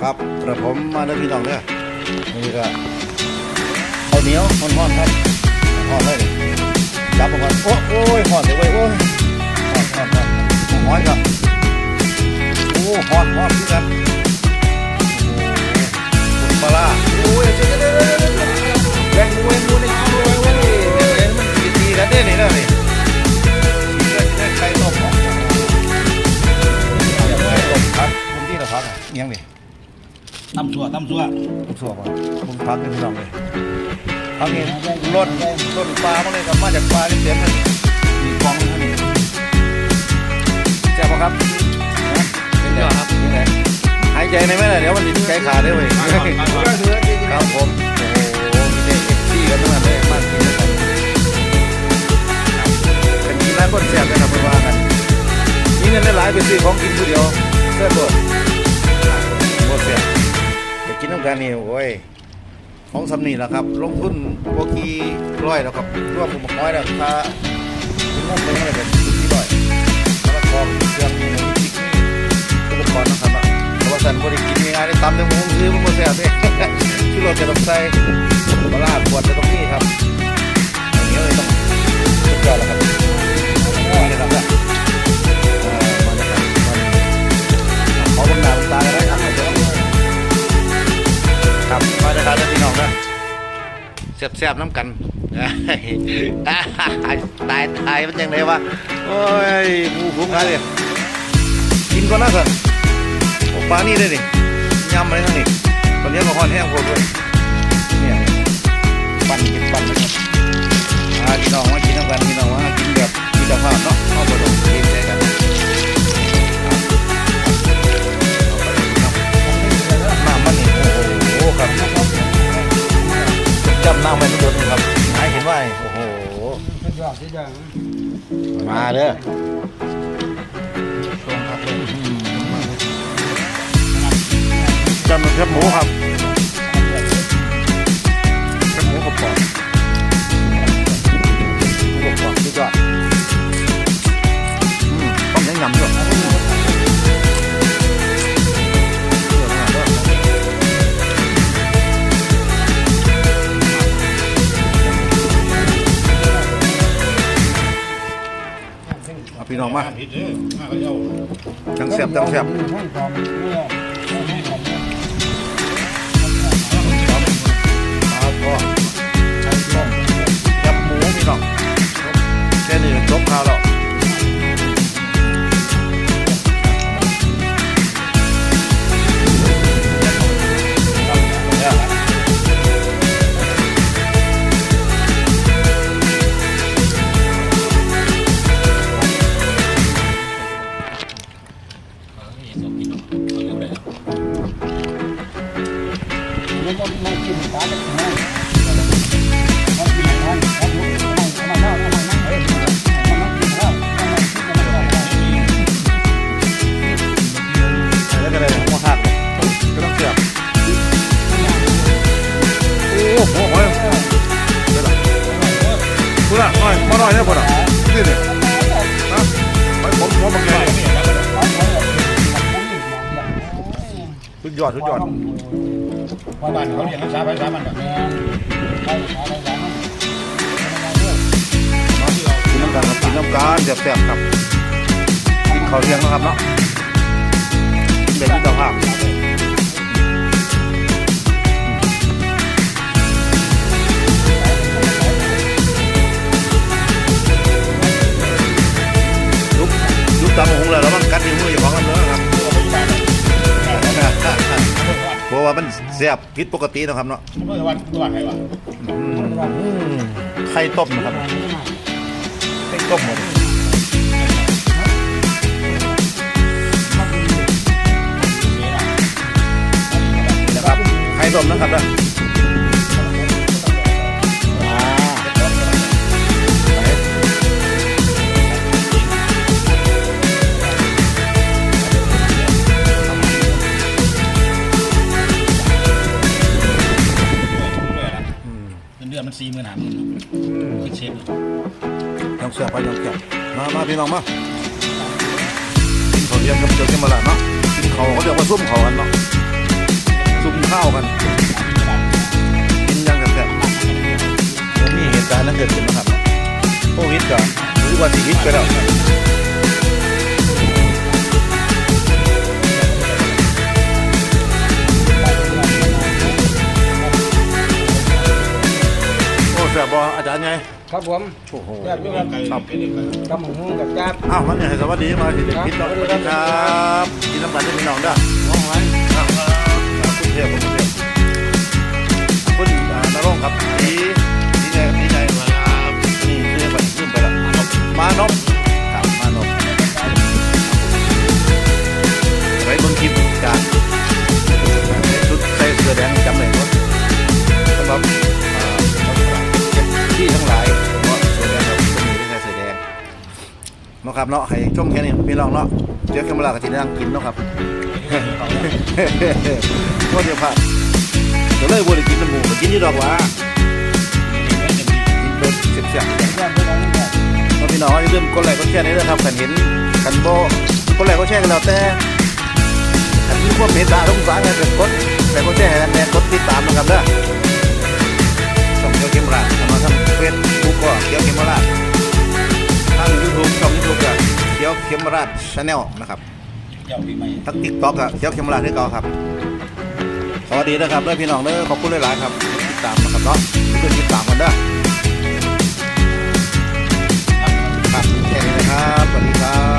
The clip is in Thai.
ครับกระผมมาได้วพี่น้องเนี่ยนี่ก็ข้าวเหนียวห่อนๆครับห่อนเลยจับออกมาโอ้โอ้ยห่อนเลยเว้ยโอ้ยห่อนห่อนห่อนห่อนครับโอ้ห่อนห่อนพี่กับำสัวตำสัวผมชัวร์ว่าผมพักเป็นพี่น้องเลยพักนี่รถรถปลามาเลยกับมาจากปลาที่เสียงมันมีกองมันนี่แจ่บปะครับนะเป็นไงครับเป็นไงหายใจในไหมล่ะเดี๋ยวมันใจขาดได้เว้ยครับผมโอ้โหมีเด็กเอ็กซี่กันทั้งนั้นเลยมากกินด้วยกันเป็นกินร้านคนแซ่บกันนะเพื่อนว่ากันมีเงินได้หลายไปซื้อของกินผู้เดียว นน้ำกันนี่โอ้ยของสำนีแหละครับ ลงทุนโบกีร้อยแล้วครับรวมผมบอกน้อยแล้วถ้าคุณงไปเมื่อไหร่เป็นที่ร้อยแล้วก็กองเครื่องมีพริกนี่อุปกรณ์นะครับเพราะว่าสันบริกินง่ายได้ตำแต่หมูซื้อมันก็แซ่บเด้ที่เราจะต้องใส่ปลาร้าขวดจะต้องนี่ครับอันนี้เลยต้องสุดยอดแล้วครับนี่เลยครับ แซ่บๆน้ำกันตายตายมันยังไงวะโอ้ยหมูฟุ้งอะไรกินก่อนนะสิปลานี่ได้ดิยำอะไรทั้งนี้ตอนนี้มาห่อนแห้งโคตรเลยเนี่ยปั่นกินปั่นนะครับอ่าพี่น้องมากิน ดนครับหายเห็นว่าโอ้โหสุดยอดสุดยอดมาเด้อตรงครับจำเป็นแคบหมูครับ เอาพี่น้องมาผิดเด้อมาก็เย้าจังแซ่บจังแซ่บห้องเนี่ยห้องเนี่ยบยำหมูพี่น้องแค่นี้จบข่าวแล้ว น่อยมาหน่อยเนี่ยพูดละนี่เนี่ยฮะไปผมผมบางไงสุดยอดสุดยอดบ้านเขาเรียกภาษาภาษามันแบบกินน้ำกันครับกินน้ำกันแซ่บๆครับกินข้าวเที่ยงนะครับเนาะเป็นมิตรภาพ ว่ามันแซ่บผิดปกตินะครับเนาะเมื่อวันวันไหนวะอืมไข่ต้มนะครับไข่ต้มหมดนะครับไข่ต้มนะครับนะ อนมันสี่หมื่นห้าหมื่นอืมคิดเช็คยังเสือไปน้องเสียมามาพี่น้องมากินข้าวเลี้ยงกับเจ้าเจ้ามาละเนาะกินข้าวมาซุ่มเขากันเนาะซุ่มข้าวกันกินยังแซ่บๆผมมีเหตุการณ์นั้นเกิดขึ้นนะครับโควิดก็หรือว่าสีวิตก็แล้ว ไงครับผมโอ้โหแซ่บอยู่ครับครับกำหมูกับจ้าบอ้าวมันเนี่ยสวัสดีมาสิกินต่อสวัสดีครับกินน้ำมันได้พี่น้องเด้อน้องไว้ เนาะครับเนาะให้ชมแค่นี้พี่น้องเนาะเดี๋ยวแคมรากับที่นั่งกินเนาะครับก็เดี๋ยวพลาดเดี๋ยวเลยบัวได้กินน้ำหมูก็กินอยี่ดอกหว่ากินเป็นเสียบแซ่บด้วยกันนี่แหละๆเนาะพี่น้องอย่าลืมกดไลค์กดแชร์นี่ด้วยครับขันเห็นขันโบกดไลค์กดแชร์กันแล้วแต่ขันมีพวกเมตตาสงสารกันก็กดไลค์กดแชร์กันแน่กดติดตามนะครับเด้อ เกียวเกมราชาแนลนะครับเจ้าปีใหม่ทั้งติ๊กต็อกอะเขียวเข็มราด้วยกันครับ สวัสดีนะครับด้วยพี่น้องเด้อขอบคุณหลายๆครับติดตามนะครับเนาะเพื่อนติดตามกันเด้อครับแค่นี้นะครับสวัสดีครับ